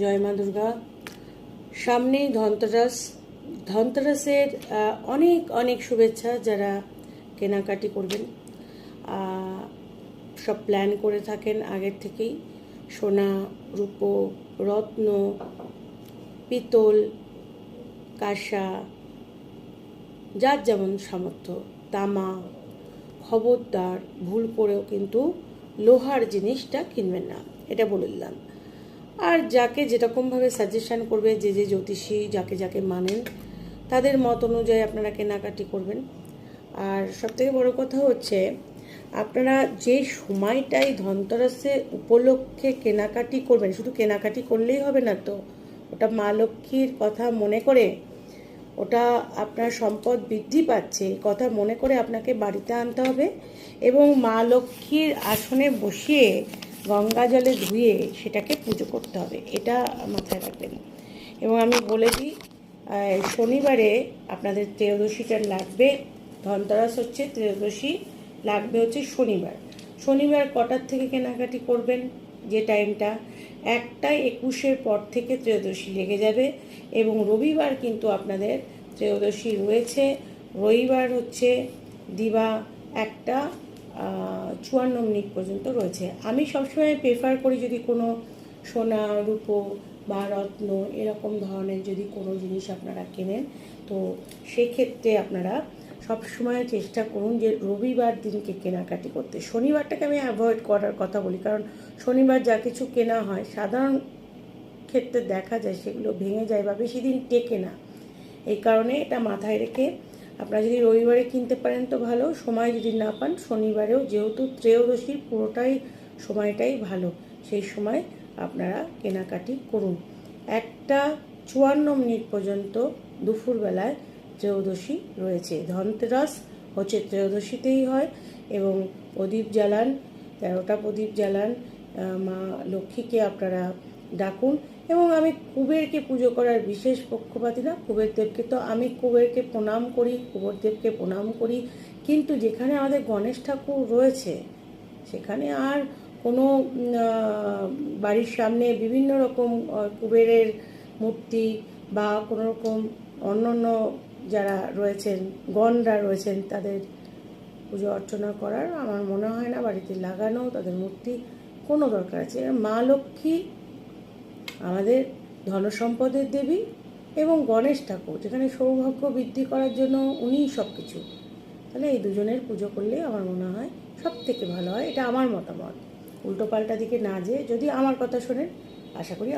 জয় মা দুর্গা। সামনেই ধনতেরাস। ধনতেরাসের অনেক অনেক শুভেচ্ছা যারা কেনাকাটি করবেন। সব প্ল্যান করে থাকেন আগের থেকেই। সোনা, রূপো, রত্ন, পিতল, কাঁসা, যার যেমন সামর্থ্য, তামা, খবরদার, ভুল করেও কিন্তু লোহার জিনিসটা কিনবেন না। এটা বলে দিলাম। আর যাকে যেরকমভাবে সাজেশান করবে, যে যে জ্যোতিষী যাকে যাকে মানেন, তাদের মত অনুযায়ী আপনারা কেনাকাটি করবেন। আর সবথেকে বড় কথা হচ্ছে, আপনারা যে সময়টাই ধনতরাসে উপলক্ষে কেনাকাটি করবেন, শুধু কেনাকাটি করলেই হবে না তো, ওটা মা লক্ষ্মীর কথা মনে করে, ওটা আপনার সম্পদ বৃদ্ধি পাচ্ছে, এই কথা মনে করে আপনাকে বাড়িতে আনতে হবে এবং মা লক্ষ্মীর আসনে বসিয়ে গঙ্গা জলে ধুয়ে সেটাকে পুজো করতে হবে, এটা মাথায় রাখবেন। এবং আমি বলে দিই শনিবারে আপনাদের ত্রয়োদশীটা লাগবে, ধনতেরাস হচ্ছে ত্রয়োদশী, লাগবে হচ্ছে শনিবার। শনিবার কটার থেকে কেনাকাটি করবেন, যে টাইমটা? একটা একুশের পর থেকে ত্রয়োদশী লেগে যাবে এবং রবিবার কিন্তু আপনাদের ত্রয়োদশী রয়েছে। রবিবার হচ্ছে দিবা একটা চুয়ান্ন মিনিট পর্যন্ত রয়েছে। আমি সবসময় প্রেফার করি যদি কোনো সোনা, রূপো বা রত্ন এরকম ধরনের যদি কোনো জিনিস আপনারা কেনেন, তো সেক্ষেত্রে আপনারা সবসময় চেষ্টা করুন যে রবিবার দিনকে কেনাকাটি করতে। শনিবারটাকে আমি অ্যাভয়েড করার কথা বলি, কারণ শনিবার যা কিছু কেনা হয়, সাধারণ ক্ষেত্রে দেখা যায় সেগুলো ভেঙে যায় বা বেশি দিন টেকে না। এই কারণে এটা মাথায় রেখে আপনারা যদি রবিবারে কিনতে পারেন তো ভালো, সময় যদি না পান, শনিবারেও যেহেতু ত্রয়োদশীর পুরোটাই সময়টাই ভালো, সেই সময় আপনারা কেনাকাটি করুন। একটা চুয়ান্ন মিনিট পর্যন্ত দুপুরবেলায় ত্রয়োদশী রয়েছে। ধনতেরাস হচ্ছে ত্রয়োদশীতেই হয় এবং প্রদীপ জ্বালান, তেরোটা প্রদীপ জ্বালান মা লক্ষ্মীকে আপনারা ডাকুন এবং আমি কুবেরকে পুজো করার বিশেষ পক্ষপাতি না কুবের দেবকে তো আমি কুবেরকে প্রণাম করি, কুবেরদেবকে প্রণাম করি। কিন্তু যেখানে আমাদের গণেশ ঠাকুর রয়েছে, সেখানে আর কোনো বাড়ির সামনে বিভিন্ন রকম কুবেরের মূর্তি বা কোনো রকম অন্য যারা রয়েছেন, গণরা রয়েছেন, তাদের পুজো অর্চনা করার আমার মনে হয় না, বাড়িতে লাগানো, তাদের মূর্তি কোনো দরকার আছে। মা লক্ষ্মী আমাদের ধনসম্পদের দেবী এবং গণেশ ঠাকুর, যেখানে সৌভাগ্য বৃদ্ধি করার জন্য উনিই সব কিছু তাহলে এই দুজনের পুজো করলে আমার মনে হয় সব থেকে ভালো হয়, এটা আমার মতামত। উল্টোপাল্টা দিকে না যে যদি আমার কথা শোনেন, আশা করি